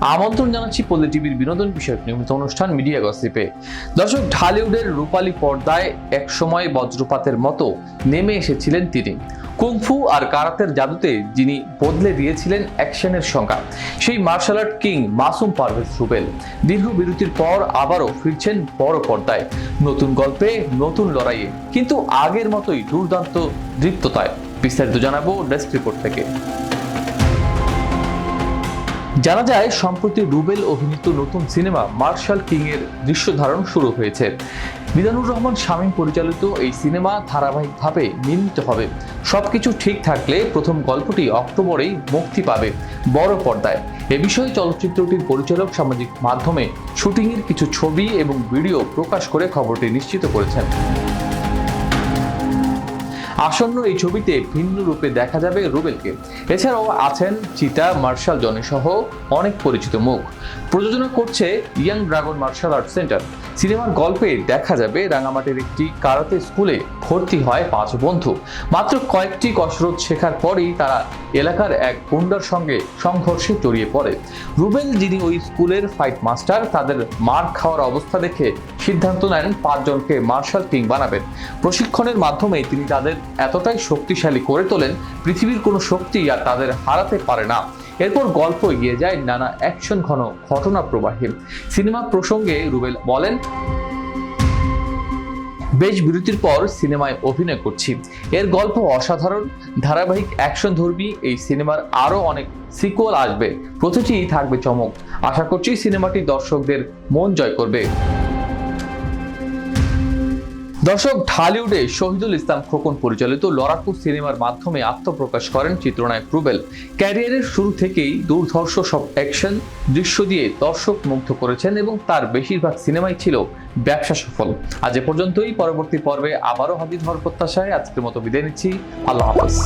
আমন্ত্রণ জানাচ্ছি পল্লী টিভির বিনোদন বিষয়ক নিয়মিত অনুষ্ঠান মিডিয়া গসিপে। দর্শক, ঢালিউডের রূপালী পর্দায় একসময় বজ্রপাতের মতো নেমে এসেছিলেন তিনি। কুংফু আর কারাতের জাদুতে যিনি বদলে দিয়েছিলেন অ্যাকশনের সংখ্যা সেই martial art king Masum Parvez Rubel. দীর্ঘ বিরতির পর আবারও ফিরছেন বড় পর্দায়। নতুন গল্পে, নতুন লড়াইয়ে, কিন্তু আগের মতোই দুর্দান্ত দৃপ্ততায়। বিস্তারিত জানাব ডেস্ক রিপোর্ট থেকে। জানা যায়, সম্প্রতি রুবেল অভিনীত নতুন সিনেমা মার্শাল কিং এর দৃশ্য ধারণ শুরু হয়েছে। মিজানুর রহমান শামীম পরিচালিত এই সিনেমা ধারাবাহিকভাবে নির্মিত হবে। সবকিছু ঠিক থাকলে প্রথম গল্পটি অক্টোবরেই মুক্তি পাবে বড় পর্দায়। এ বিষয়ে চলচ্চিত্রটির পরিচালক সামাজিক মাধ্যমে শুটিংয়ের কিছু ছবি এবং ভিডিও প্রকাশ করে খবরটি নিশ্চিত করেছেন। আসন্ন এই ছবিতে ভিন্ন রূপে দেখা যাবে রুবেলকে। এছাড়াও আছেন চিতা, মার্শাল, জনি সহ অনেক পরিচিত মুখ। প্রযোজনা করছে Young Dragon Martial Art Centre. সিনেমার গল্পে দেখা যাবে রাঙামাটির একটি কারাতে স্কুলে ভর্তি হয় পাঁচ বন্ধু। মাত্র কয়েকটি কসরত শেখার পরেই তারা এলাকার এক গুন্ডার সঙ্গে সংঘর্ষে জড়িয়ে পড়ে। রুবেল যিনি ওই স্কুলের ফাইট মাস্টার, তাদের মার খাওয়ার অবস্থা দেখে সিদ্ধান্ত নেন পাঁচজনকে মার্শাল কিং বানাবেন। প্রশিক্ষণের মাধ্যমে তিনি তাদের এতটাই শক্তিশালী করে তোলেন, পৃথিবীর কোনো শক্তি আর তাদের হারাতে পারে না। এরপর গল্প এগিয়ে যায় নানা অ্যাকশন ঘন ঘটনা প্রবাহে। সিনেমা প্রসঙ্গে রুবেল বলেন, বেশ বিরতির পর সিনেমায় অভিনয় করছি। এর গল্প অসাধারণ, ধারাবাহিক অ্যাকশন ধর্মী, এই সিনেমার আরও অনেক সিকুয়াল আসবে। প্রতিটি থাকবে চমক। আশা করছি সিনেমাটি দর্শকদের মন জয় করবে। দর্শক, ঢালিউডে শহীদুল ইসলাম খোকন পরিচালিত লড়াকু সিনেমার মাধ্যমে আত্মপ্রকাশ করেন চিত্রনায়ক রুবেল। ক্যারিয়ারের শুরু থেকেই দুর্ধর্ষ সব অ্যাকশন দৃশ্য দিয়ে দর্শক মুগ্ধ করেছেন এবং তার বেশিরভাগ সিনেমাই ছিল ব্যবসা সফল। আজ এ পর্যন্তই, পরবর্তী পর্বে আবারও হাজির হওয়ার প্রত্যাশায় আজকের মতো বিদায় নিচ্ছি। আল্লাহ হাফিজ।